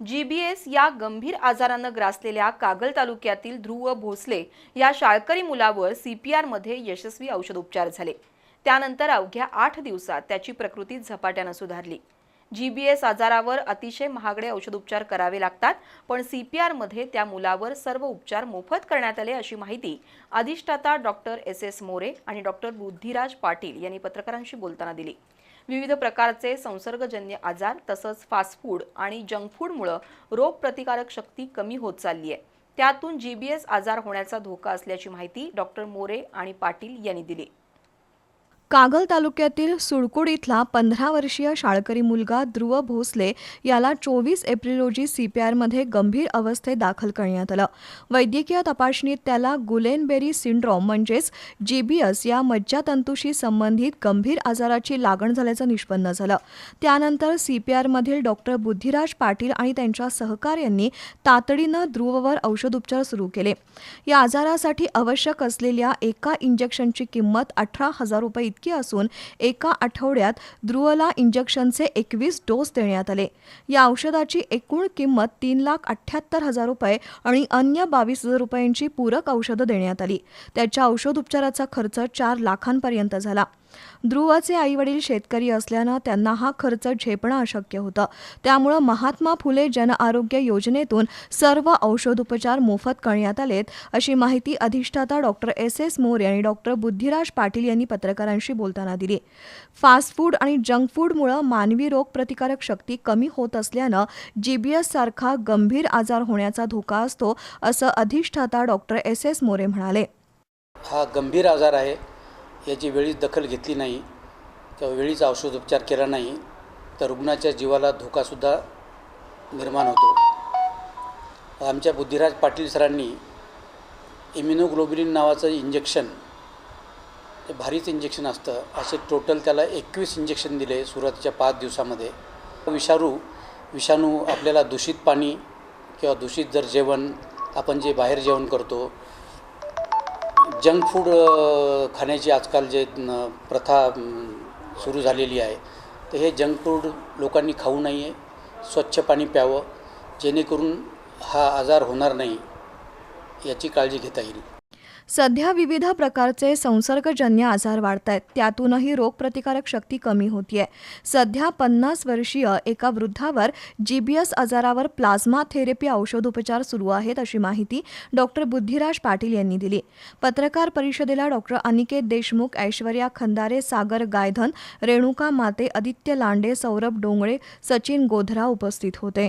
GBS या गंभीर आजारानं ग्रासलेल्या कागल तालुक्यातील ध्रुव भोसले या शाळकरी मुलावर सीपीआरमध्ये यशस्वी औषधोपचार झाले. त्यानंतर अवघ्या आठ दिवसात त्याची प्रकृती झपाट्यानं सुधारली. जीबीएस आजारावर अतिशय महागडे औषधोपचार करावे लागतात पण सीपीआरमध्ये त्या मुलावर सर्व उपचार मोफत करण्यात आले अशी माहिती अधिष्ठाता डॉक्टर एस एस मोरे आणि डॉक्टर बुद्धिराज पाटील यांनी पत्रकारांशी बोलताना दिली. विविध प्रकारचे संसर्गजन्य आजार तसंच फास्ट फूड आणि जंक फूडमुळं रोगप्रतिकारक शक्ती कमी होत चालली आहे त्यातून जीबीएस आजार होण्याचा धोका असल्याची माहिती डॉक्टर मोरे आणि पाटील यांनी दिली. कागल तालुक्यातील सुळकुड इथला पंधरा वर्षीय शाळकरी मुलगा ध्रुव भोसले याला चोवीस एप्रिल रोजी सीपीआरमध्ये गंभीर अवस्थेत दाखल करण्यात आलं. वैद्यकीय तपासणीत त्याला गुलेनबेरी सिंड्रोम म्हणजेच जीबीएस या मज्जातंतूशी संबंधित गंभीर आजाराची लागण झाल्याचं निष्पन्न झालं. त्यानंतर सीपीआरमधील डॉक्टर बुद्धिराज पाटील आणि त्यांच्या सहकार्यांनी तातडीनं ध्रुववर औषधोपचार सुरू केले. या आजारासाठी आवश्यक असलेल्या एका इंजेक्शनची किंमत अठरा हजार रुपये इतकी असून एका आठवड्यात ध्रुवला इंजेक्शनचे एकवीस डोस देण्यात आले. या औषधाची एकूण किंमत तीन लाख अठ्ठ्याहत्तर हजार रुपये आणि अन्य बावीस हजार रुपयांची पूरक औषधं देण्यात आली. त्याच्या औषधोपचाराचा खर्च चार लाखांपर्यंत झाला. ध्रुवाचे आईवडील शेतकरी असल्यानं त्यांना हा खर्च झेपणं अशक्य होतं. त्यामुळं महात्मा फुले जनआरोग्य योजनेतून सर्व औषधोपचार मोफत करण्यात आलेत अशी माहिती अधिष्ठाता डॉक्टर एस. एस. मोरे आणि डॉक्टर बुद्धिराज पाटील यांनी पत्रकारांशी बोलताना दिली. फास्ट फूड आणि जंक फूडमुळं मानवी रोगप्रतिकारक शक्ती कमी होत असल्यानं जीबीएस सारखा गंभीर आजार होण्याचा धोका असतो असं अधिष्ठाता डॉक्टर एस. एस. मोरे म्हणाले. हा गंभीर आजार आहे. याची वेळीच दखल घेतली नाही किंवा वेळीच औषधोपचार केला नाही तर रुग्णाच्या जीवाला धोकासुद्धा निर्माण होतो. आमच्या बुद्धिराज पाटील सरांनी इम्युनोग्लोबिलिन नावाचं इंजेक्शन ते भारीच इंजेक्शन असतं. असे टोटल त्याला एकवीस इंजेक्शन दिले सुरुवातीच्या पाच दिवसामध्ये. विषाणू विषाणू आपल्याला दूषित पाणी किंवा दूषित जर जेवण आपण जे बाहेर जेवण करतो जंक फूड खाण्याची आजकाल जे प्रथा सुरू झालेली आहे तर हे जंक फूड लोकांनी खाऊ नये स्वच्छ पाणी प्यावं जेणेकरून हा आजार होणार नाही याची काळजी घेता येईल. सध्या विविध प्रकारचे संसर्गजन्य आजार वाढत आहेत त्यातूनही रोगप्रतिकारक शक्ती कमी होतीये. सध्या पन्नास वर्षीय एका वृद्धावर जीबीएस आजारावर प्लाझ्मा थेरपी औषधोपचार सुरू आहेत अशी माहिती डॉक्टर बुद्धिराज पाटील यांनी दिली. पत्रकार परिषदेला डॉक्टर अनिकेत देशमुख ऐश्वर्या खंदारे सागर गायधन रेणुका माते आदित्य लांडे सौरभ डोंगळे सचिन गोधरा उपस्थित होते.